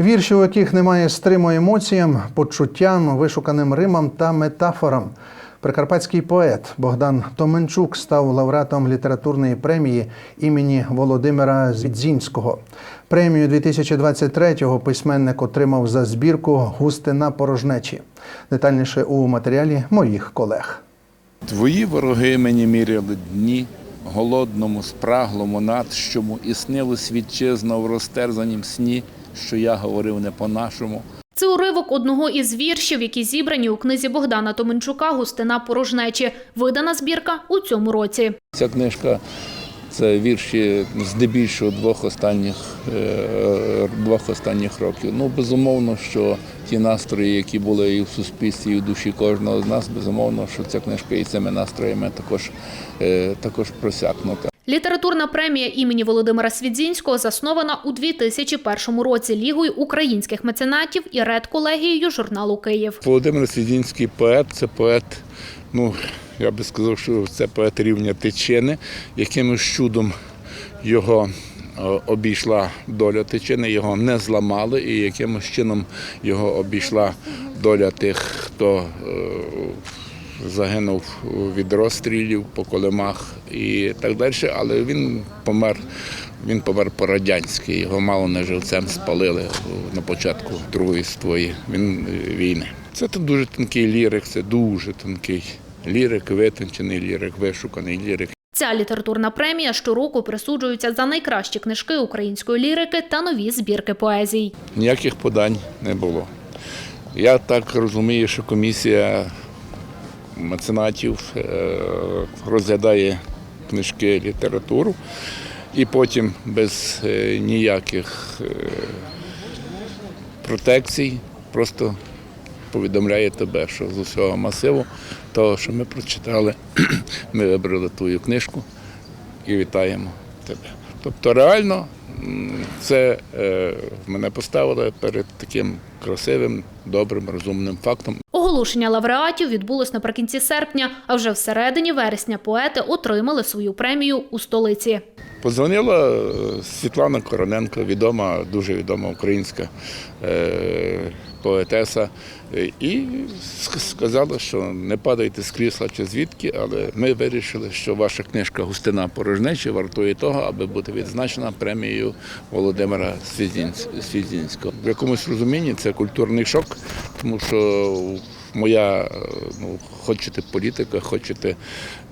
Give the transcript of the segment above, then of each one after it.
Вірші, у яких немає стриму емоціям, почуттям, вишуканим римам та метафорам. Прикарпатський поет Богдан Томенчук став лауреатом літературної премії імені Володимира Зідзінського. Премію 2023-го письменник отримав за збірку Густина порожнечі. Детальніше у матеріалі моїх колег. Твої вороги мені міряли дні, голодному, спраглому, надщому, і снилось вітчизна в розтерзанім сні, що я говорив не по-нашому. Це уривок одного із віршів, які зібрані у книзі Богдана Томенчука Густина порожнечі. Видана збірка у цьому році. Ця книжка це вірші здебільшого двох останніх, е, двох останніх років. Ну, безумовно, що ті настрої, які були і в суспільстві, і в душі кожного з нас, безумовно, що ця книжка і цими настроями також, е, також просякнута. Літературна премія імені Володимира Свідзінського заснована у 2001 році Лігою українських меценатів і редколегією журналу Київ. Володимир Свідінський поет це поет, ну я би сказав, що це поет рівня Тичини, якимось чудом його е, обійшла доля Тичини, його не зламали, і якимось чином його обійшла доля тих, хто е, загинув від розстрілів по колемах і так далі, але він помер. Він помер по-радянськи, його мало не живцем спалили на початку Другої світової він- війни. Це тут дуже тонкий лірик, це дуже тонкий лірик, витончений лірик, вишуканий лірик. Ця літературна премія щороку присуджується за найкращі книжки української лірики та нові збірки поезій. Ніяких подань не було. Я так розумію, що комісія меценатів е, розглядає книжки, літературу, і потім без е, ніяких е, протекцій просто повідомляє тебе, що з усього масиву, того, що ми прочитали, ми вибрали твою книжку і вітаємо тебе. Тобто реально це мене поставили перед таким красивим, добрим, розумним фактом. Оголошення лауреатів відбулось наприкінці серпня, а вже всередині вересня поети отримали свою премію у столиці. Позвонила е, Світлана Короненко, відома, дуже відома українська е, поетеса, е, і сказала, що не падайте з крісла чи звідки, але ми вирішили, що ваша книжка Густина порожнечі вартує того, аби бути відзначена премією Володимира Свідзінського. В якомусь розумінні це культурний шок, тому що моя, ну, хочете політика, хочете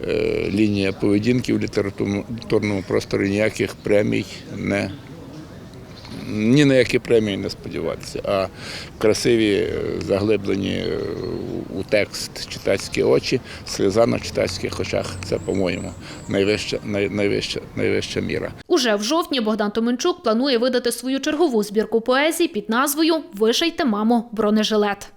е, лінія поведінки в літературному просторі ніяких премій не ні на які премії не сподіватися, а красиві, е, заглиблені е, у текст читацькі очі, сльоза на читацьких очах це, по-моєму, найвища, най, найвища, найвища міра. Уже в жовтні Богдан Томенчук планує видати свою чергову збірку поезій під назвою Вишийте, мамо, бронежилет.